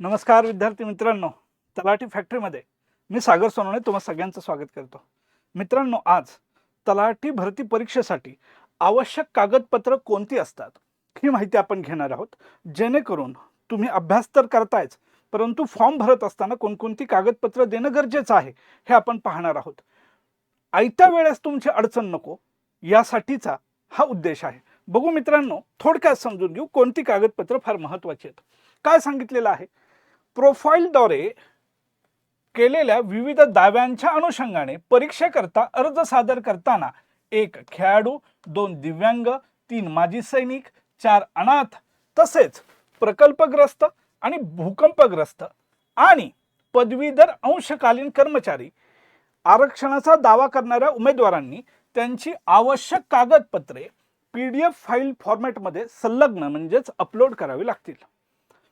नमस्कार विद्यार्थी मित्रांनो तलाठी फॅक्टरीमध्ये मी सागर सोनवणे तुम्हा सगळ्यांचं स्वागत करतो. मित्रांनो आज तलाठी भरती परीक्षेसाठी आवश्यक कागदपत्र कोणती असतात ही माहिती आपण घेणार आहोत. जेणेकरून तुम्ही अभ्यास तर करतायच परंतु फॉर्म भरत असताना कोणकोणती कागदपत्र देणं गरजेचं आहे हे आपण पाहणार आहोत. आयत्या वेळेस तुमची अडचण नको यासाठीचा हा उद्देश आहे. बघू मित्रांनो थोडक्यात समजून घेऊ कोणती कागदपत्र फार महत्वाची आहेत. काय सांगितलेलं आहे? प्रोफाईलद्वारे केलेल्या विविध दाव्यांच्या अनुषंगाने परीक्षेकरता अर्ज सादर करताना एक खेळाडू दोन दिव्यांग तीन माजी सैनिक चार अनाथ तसेच प्रकल्पग्रस्त आणि भूकंपग्रस्त आणि पदवीधर अंशकालीन कर्मचारी आरक्षणाचा दावा करणाऱ्या उमेदवारांनी त्यांची आवश्यक कागदपत्रे पी डी एफ फाईल फॉर्मॅटमध्ये संलग्न म्हणजेच अपलोड करावी लागतील.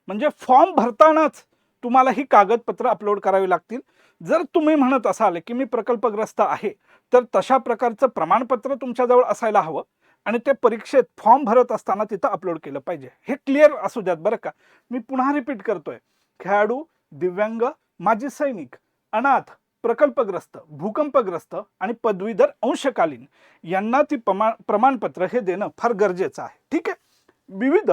म्हणजे फॉर्म भरतानाच तुम्हाला ही कागदपत्र अपलोड करावी लागतील. जर तुम्ही म्हणत असाल की मी प्रकल्पग्रस्त आहे तर तशा प्रकारचं प्रमाणपत्र तुमच्याजवळ असायला हवं आणि ते परीक्षेत फॉर्म भरत असताना तिथं अपलोड केलं पाहिजे. हे क्लिअर असू द्यात बरं का. मी पुन्हा रिपीट करतोय. खेळाडू दिव्यांग माजी सैनिक अनाथ प्रकल्पग्रस्त भूकंपग्रस्त आणि पदवीधर अंशकालीन यांना ती प्रमाण प्रमाणपत्र हे देणं फार गरजेचं आहे. ठीक आहे? विविध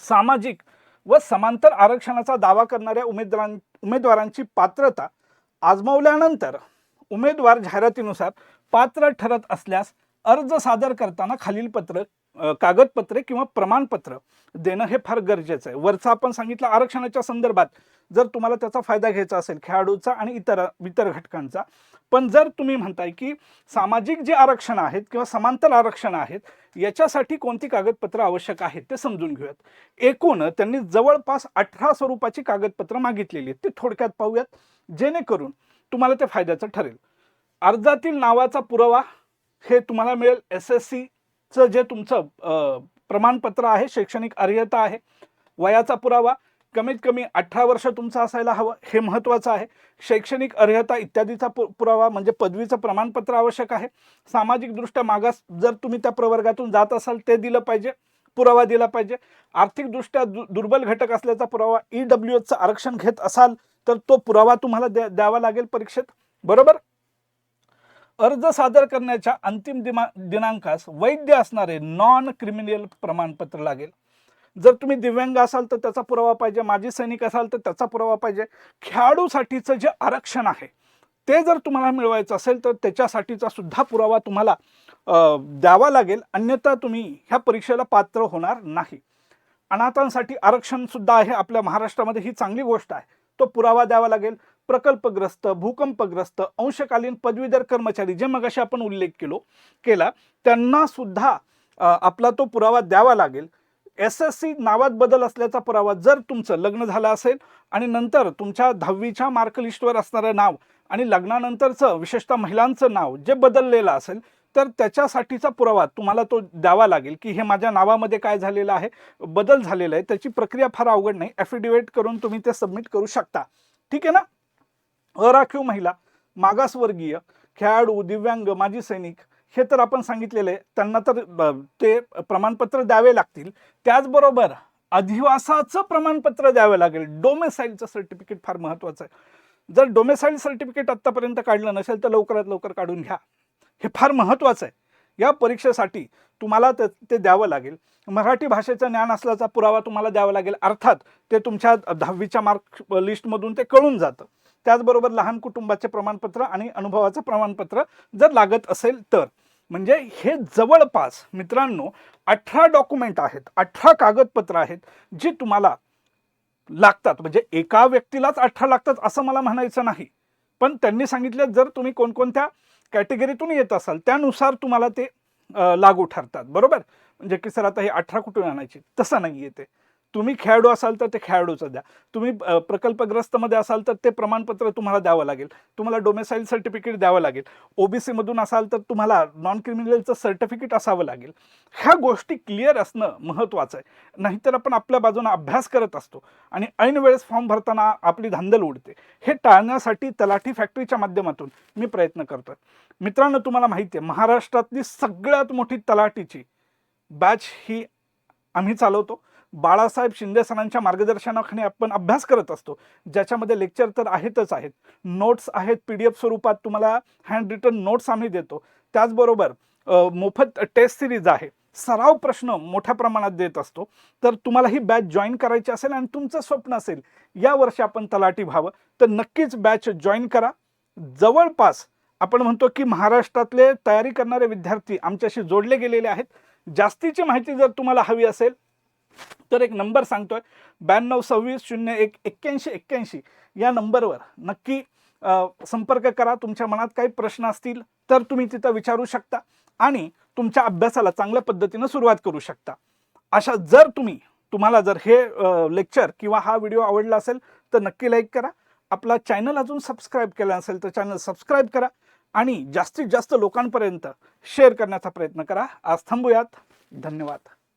सामाजिक व समांतर आरक्षणाचा दावा करणाऱ्या उमेदवारां उमेदवारांची पात्रता आजमावल्यानंतर उमेदवार जाहिरातीनुसार पात्र ठरत असल्यास अर्ज सादर करताना खालील पत्र कागदपत्रे किंवा प्रमाणपत्र देणं हे फार गरजेचं आहे. वरचं आपण सांगितलं आरक्षणाच्या संदर्भात जर तुम्हाला त्याचा फायदा घ्यायचा असेल खेळाडूचा आणि इतर इतर घटकांचा पण जर तुम्ही म्हणताय की सामाजिक जे आरक्षण आहेत किंवा समांतर आरक्षण आहेत याच्यासाठी कोणती कागदपत्र आवश्यक आहेत ते समजून घेऊयात. एकूण त्यांनी जवळपास अठरा स्वरूपाची कागदपत्र मागितलेली आहेत. ते थोडक्यात पाहूयात. जेणेकरून तुम्हाला ते फायद्याचं ठरेल. अर्जातील नावाचा पुरावा हे तुम्हाला मिळेल. एस एस सी चं जे तुमचं प्रमाणपत्र आहे शैक्षणिक अर्हता आहे वयाचा पुरावा कमीत कमी अठरा वर्ष तुमचं असायला हवं हे महत्त्वाचं आहे. शैक्षणिक अर्हता इत्यादीचा पु पुरावा म्हणजे पदवीचं प्रमाणपत्र आवश्यक आहे. सामाजिकदृष्ट्या मागास जर तुम्ही त्या प्रवर्गातून जात असाल ते दिलं पाहिजे पुरावा दिला पाहिजे. आर्थिकदृष्ट्या दु दुर्बल घटक असल्याचा पुरावा ई डब्ल्यू एचचं आरक्षण घेत असाल तर तो पुरावा तुम्हाला द्या द्यावा लागेल परीक्षेत. बरोबर? अर्ज सादर करण्याच्या अंतिम दिमा दिनांकास वैध असणारे नॉन क्रिमिनल प्रमाणपत्र लागेल. जर तुम्ही दिव्यांग असाल तर त्याचा पुरावा पाहिजे माजी सैनिक असाल तर त्याचा पुरावा पाहिजे. खेळाडूसाठीचं जे आरक्षण आहे ते जर तुम्हाला मिळवायचं असेल तर त्याच्यासाठीचा सुद्धा पुरावा तुम्हाला द्यावा लागेल. अन्यथा तुम्ही ह्या परीक्षेला पात्र होणार नाही. अनाथांसाठी आरक्षण सुद्धा आहे आपल्या महाराष्ट्रामध्ये ही चांगली गोष्ट आहे. तो पुरावा द्यावा लागेल. प्रकल्पग्रस्त भूकंपग्रस्त अंशकालीन पदवीधर कर्मचारी जे मगाशी आपण उल्लेख केलो केला त्यांना सुद्धा आपला तो पुरावा द्यावा लागेल. एस एस सी नावात बदल असल्याचा पुरावा जर तुमचं लग्न झालं असेल आणि नंतर तुमच्या दहावीच्या मार्कलिस्टवर असणारं नाव आणि लग्नानंतरचं विशेषतः महिलांचं नाव जे बदललेलं असेल तर त्याच्यासाठीचा पुरावा तुम्हाला तो द्यावा लागेल की हे माझ्या नावामध्ये काय झालेलं आहे बदल झालेला आहे त्याची प्रक्रिया फार अवघड नाही. ॲफिडेविट करून तुम्ही ते सबमिट करू शकता. ठीक आहे ना? अराखीव महिला मागासवर्गीय खेळाडू दिव्यांग माजी सैनिक हे तर आपण सांगितलेले आहे त्यांना तर ते प्रमाणपत्र द्यावे लागतील. त्याचबरोबर अधिवासाचं प्रमाणपत्र द्यावं लागेल. डोमेसाईलचं सर्टिफिकेट फार महत्त्वाचं आहे. जर डोमेसाईल सर्टिफिकेट आत्तापर्यंत काढलं नसेल तर लवकरात लवकर काढून घ्या. हे फार महत्त्वाचं आहे. या परीक्षेसाठी तुम्हाला ते ते द्यावं लागेल. मराठी भाषेचं ज्ञान असल्याचा पुरावा तुम्हाला द्यावा लागेल. अर्थात ते तुमच्या दहावीच्या मार्क लिस्टमधून ते कळून जातं. त्याचबरोबर लहान कुटुंबाचे प्रमाणपत्र आणि अनुभवाचं प्रमाणपत्र जर लागत असेल तर. म्हणजे हे जवळपास मित्रांनो अठरा डॉक्युमेंट आहेत अठरा कागदपत्र आहेत जी तुम्हाला लागतात. म्हणजे एका व्यक्तीलाच अठरा लागतात असं मला म्हणायचं नाही. पण त्यांनी सांगितलं जर तुम्ही कोणकोणत्या कॅटेगरीतून येत असाल त्यानुसार तुम्हाला ते लागू ठरतात. बरोबर? म्हणजे की सर आता हे अठरा कुठून आणायची? तसं नाही येते तुम्ही खेळाडू असाल तर ते खेळाडूचं द्या. तुम्ही प्रकल्पग्रस्तमध्ये असाल तर ते प्रमाणपत्र तुम्हाला द्यावं लागेल. तुम्हाला डोमेसाईल सर्टिफिकेट द्यावं लागेल. ओ बी सीमधून असाल तर तुम्हाला नॉन क्रिमिनलचं सर्टिफिकेट असावं लागेल. ह्या गोष्टी क्लिअर असणं महत्त्वाचं आहे. नाहीतर आपण आपल्या बाजूने अभ्यास करत असतो आणि ऐन वेळेस फॉर्म भरताना आपली धांदल उडते. हे टाळण्यासाठी तलाठी फॅक्टरीच्या माध्यमातून मी प्रयत्न करतो मित्रांनो तुम्हाला माहिती आहे महाराष्ट्रातली सगळ्यात मोठी तलाठीची बॅच ही आम्ही चालवतो. बाळासाहेब शिंदे सरांच्या मार्गदर्शनाखाली आपण अभ्यास करत असतो. ज्याच्यामध्ये लेक्चर तर आहेतच आहेत. नोट्स आहेत पी डी एफ स्वरूपात तुम्हाला हँड रिटर्न नोट्स आम्ही देतो. त्याचबरोबर मोफत टेस्ट सिरीज आहे. सराव प्रश्न मोठ्या प्रमाणात देत असतो. तर तुम्हाला ही बॅच जॉईन करायची असेल आणि तुमचं स्वप्न असेल या वर्षी आपण तलाठी व्हावं. तर नक्कीच बॅच जॉईन करा. जवळपास आपण म्हणतो की महाराष्ट्रातले तयारी करणारे विद्यार्थी आमच्याशी जोडले गेलेले आहेत. जास्तीची माहिती जर तुम्हाला हवी असेल तर एक नंबर सांगतोय. ब्याण्णव सव्वीस शून्य एक एक्क्याऐंशी एक्क्याऐंशी या नंबरवर नक्की संपर्क करा. तुमच्या मनात काही प्रश्न असतील तर तुम्ही तिथं विचारू शकता आणि तुमच्या अभ्यासाला चांगल्या पद्धतीनं सुरुवात करू शकता. अशा जर तुम्ही तुम्हाला जर हे लेक्चर किंवा हा व्हिडिओ आवडला असेल तर नक्की लाईक करा. आपला चॅनल अजून सबस्क्राईब केला असेल तर चॅनल सबस्क्राईब करा आणि जास्तीत जास्त लोकांपर्यंत शेअर करण्याचा प्रयत्न करा. आज थांबूयात. धन्यवाद.